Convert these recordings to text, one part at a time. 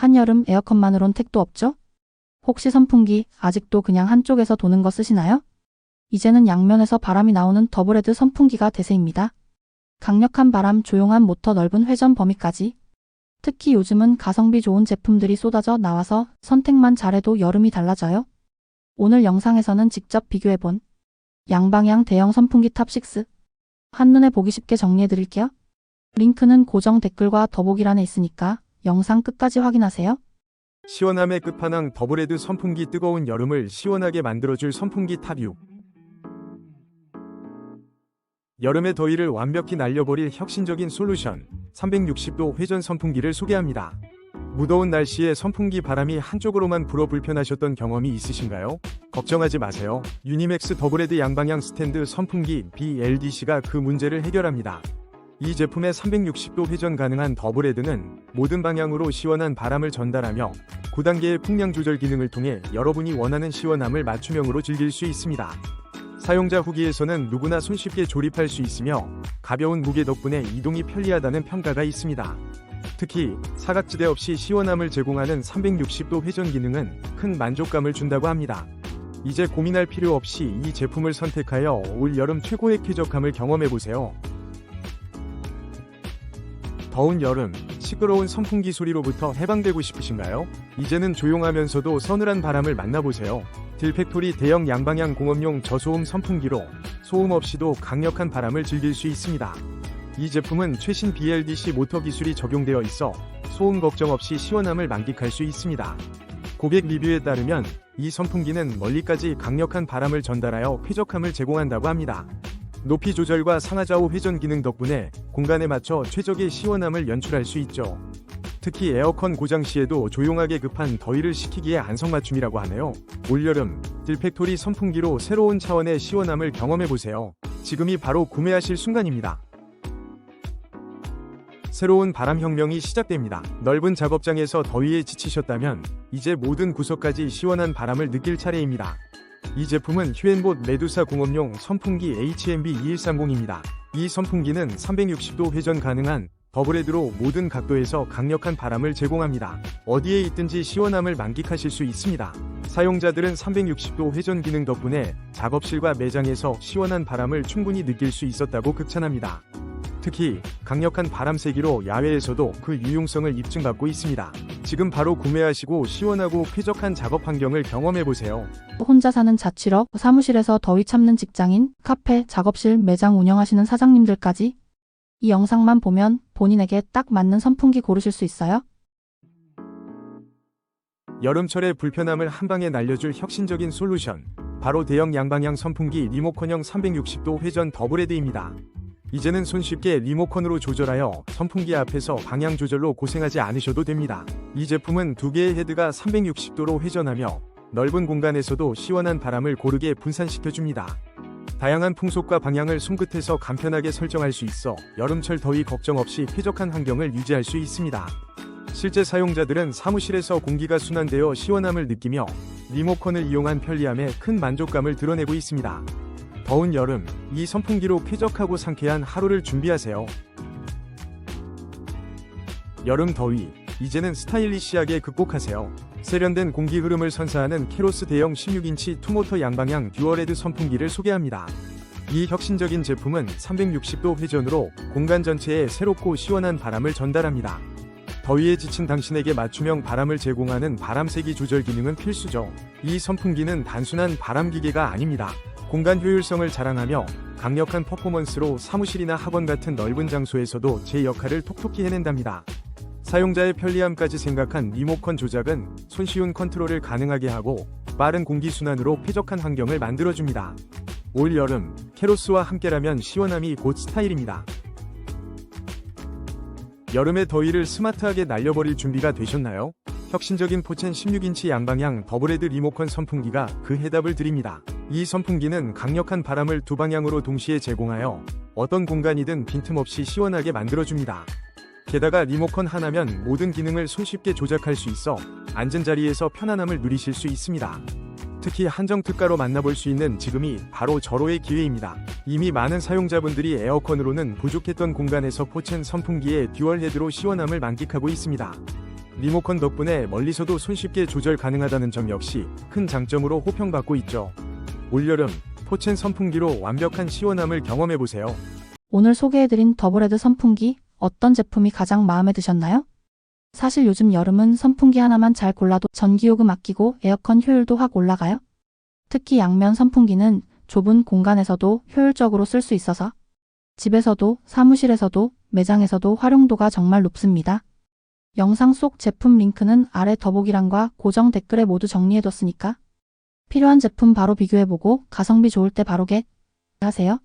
한여름 에어컨만으론 택도 없죠? 혹시 선풍기 아직도 그냥 한쪽에서 도는 거 쓰시나요? 이제는 양면에서 바람이 나오는 더블헤드 선풍기가 대세입니다. 강력한 바람, 조용한 모터, 넓은 회전 범위까지. 특히 요즘은 가성비 좋은 제품들이 쏟아져 나와서 선택만 잘해도 여름이 달라져요. 오늘 영상에서는 직접 비교해본 양방향 대형 선풍기 탑6 한눈에 보기 쉽게 정리해 드릴게요. 링크는 고정 댓글과 더보기란에 있으니까 영상 끝까지 확인하세요. 시원함의 끝판왕 더블헤드 선풍기 뜨거운 여름을 시원하게 만들어줄 선풍기 탑6 여름의 더위를 완벽히 날려버릴 혁신적인 솔루션 360도 회전 선풍기를 소개합니다. 무더운 날씨에 선풍기 바람이 한쪽으로만 불어 불편하셨던 경험이 있으신가요? 걱정하지 마세요. 유니맥스 더블헤드 양방향 스탠드 선풍기 BLDC가 그 문제를 해결합니다. 이 제품의 360도 회전 가능한 더블헤드는 모든 방향으로 시원한 바람을 전달하며 9단계의 풍량 조절 기능을 통해 여러분이 원하는 시원함을 맞춤형으로 즐길 수 있습니다. 사용자 후기에서는 누구나 손쉽게 조립할 수 있으며 가벼운 무게 덕분에 이동이 편리하다는 평가가 있습니다. 특히 사각지대 없이 시원함을 제공하는 360도 회전 기능은 큰 만족감을 준다고 합니다. 이제 고민할 필요 없이 이 제품을 선택하여 올 여름 최고의 쾌적함을 경험해보세요. 더운 여름, 시끄러운 선풍기 소리로부터 해방되고 싶으신가요? 이제는 조용하면서도 서늘한 바람을 만나보세요. 딜팩토리 대형 양방향 공업용 저소음 선풍기로 소음 없이도 강력한 바람을 즐길 수 있습니다. 이 제품은 최신 BLDC 모터 기술이 적용되어 있어 소음 걱정 없이 시원함을 만끽할 수 있습니다. 고객 리뷰에 따르면 이 선풍기는 멀리까지 강력한 바람을 전달하여 쾌적함을 제공한다고 합니다. 높이 조절과 상하좌우 회전 기능 덕분에 공간에 맞춰 최적의 시원함을 연출할 수 있죠. 특히 에어컨 고장 시에도 조용하게 급한 더위를 식히기에 안성맞춤이라고 하네요. 올여름 딜팩토리 선풍기로 새로운 차원의 시원함을 경험해보세요. 지금이 바로 구매하실 순간입니다. 새로운 바람 혁명이 시작됩니다. 넓은 작업장에서 더위에 지치셨다면 이제 모든 구석까지 시원한 바람을 느낄 차례입니다. 이 제품은 휴엔봇 메두사 공업용 선풍기 HMB2130입니다. 이 선풍기는 360도 회전 가능한 더블헤드로 모든 각도에서 강력한 바람을 제공합니다. 어디에 있든지 시원함을 만끽하실 수 있습니다. 사용자들은 360도 회전 기능 덕분에 작업실과 매장에서 시원한 바람을 충분히 느낄 수 있었다고 극찬합니다. 특히 강력한 바람 세기로 야외에서도 그 유용성을 입증받고 있습니다. 지금 바로 구매하시고 시원하고 쾌적한 작업 환경을 경험해 보세요. 혼자 사는 자취력, 사무실에서 더위 참는 직장인, 카페, 작업실, 매장 운영하시는 사장님들까지 이 영상만 보면 본인에게 딱 맞는 선풍기 고르실 수 있어요. 여름철의 불편함을 한 방에 날려줄 혁신적인 솔루션. 바로 대형 양방향 선풍기 리모컨형 360도 회전 더블헤드입니다. 이제는 손쉽게 리모컨으로 조절하여 선풍기 앞에서 방향 조절로 고생하지 않으셔도 됩니다. 이 제품은 두 개의 헤드가 360도로 회전하며 넓은 공간에서도 시원한 바람을 고르게 분산시켜줍니다. 다양한 풍속과 방향을 손끝에서 간편하게 설정할 수 있어 여름철 더위 걱정 없이 쾌적한 환경을 유지할 수 있습니다. 실제 사용자들은 사무실에서 공기가 순환되어 시원함을 느끼며 리모컨을 이용한 편리함에 큰 만족감을 드러내고 있습니다. 더운 여름, 이 선풍기로 쾌적하고 상쾌한 하루를 준비하세요. 여름 더위, 이제는 스타일리시하게 극복하세요. 세련된 공기 흐름을 선사하는 캐로스 대형 16인치 투모터 양방향 듀얼헤드 선풍기를 소개합니다. 이 혁신적인 제품은 360도 회전으로 공간 전체에 새롭고 시원한 바람을 전달합니다. 더위에 지친 당신에게 맞춤형 바람을 제공하는 바람세기 조절 기능은 필수죠. 이 선풍기는 단순한 바람 기계가 아닙니다. 공간 효율성을 자랑하며 강력한 퍼포먼스로 사무실이나 학원 같은 넓은 장소에서도 제 역할을 톡톡히 해낸답니다. 사용자의 편리함까지 생각한 리모컨 조작은 손쉬운 컨트롤을 가능하게 하고 빠른 공기순환으로 쾌적한 환경을 만들어줍니다. 올 여름, 캐로스와 함께라면 시원함이 곧 스타일입니다. 여름의 더위를 스마트하게 날려버릴 준비가 되셨나요? 혁신적인 포첸 16인치 양방향 더블헤드 리모컨 선풍기가 그 해답을 드립니다. 이 선풍기는 강력한 바람을 두 방향으로 동시에 제공하여 어떤 공간이든 빈틈없이 시원하게 만들어줍니다. 게다가 리모컨 하나면 모든 기능을 손쉽게 조작할 수 있어 앉은 자리에서 편안함을 누리실 수 있습니다. 특히 한정 특가로 만나볼 수 있는 지금이 바로 절호의 기회입니다. 이미 많은 사용자분들이 에어컨으로는 부족했던 공간에서 포첸 선풍기의 듀얼 헤드로 시원함을 만끽하고 있습니다. 리모컨 덕분에 멀리서도 손쉽게 조절 가능하다는 점 역시 큰 장점으로 호평받고 있죠. 올여름 포첸 선풍기로 완벽한 시원함을 경험해 보세요. 오늘 소개해드린 더블헤드 선풍기 어떤 제품이 가장 마음에 드셨나요? 사실 요즘 여름은 선풍기 하나만 잘 골라도 전기요금 아끼고 에어컨 효율도 확 올라가요. 특히 양면 선풍기는 좁은 공간에서도 효율적으로 쓸 수 있어서 집에서도 사무실에서도 매장에서도 활용도가 정말 높습니다. 영상 속 제품 링크는 아래 더보기란과 고정 댓글에 모두 정리해뒀으니까 필요한 제품 바로 비교해보고 가성비 좋을 때 바로 겟 하세요.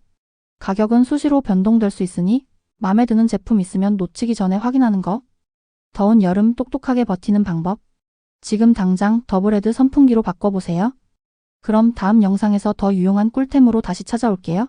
가격은 수시로 변동될 수 있으니 마음에 드는 제품 있으면 놓치기 전에 확인하는 거. 더운 여름 똑똑하게 버티는 방법. 지금 당장 더블헤드 선풍기로 바꿔보세요. 그럼 다음 영상에서 더 유용한 꿀템으로 다시 찾아올게요.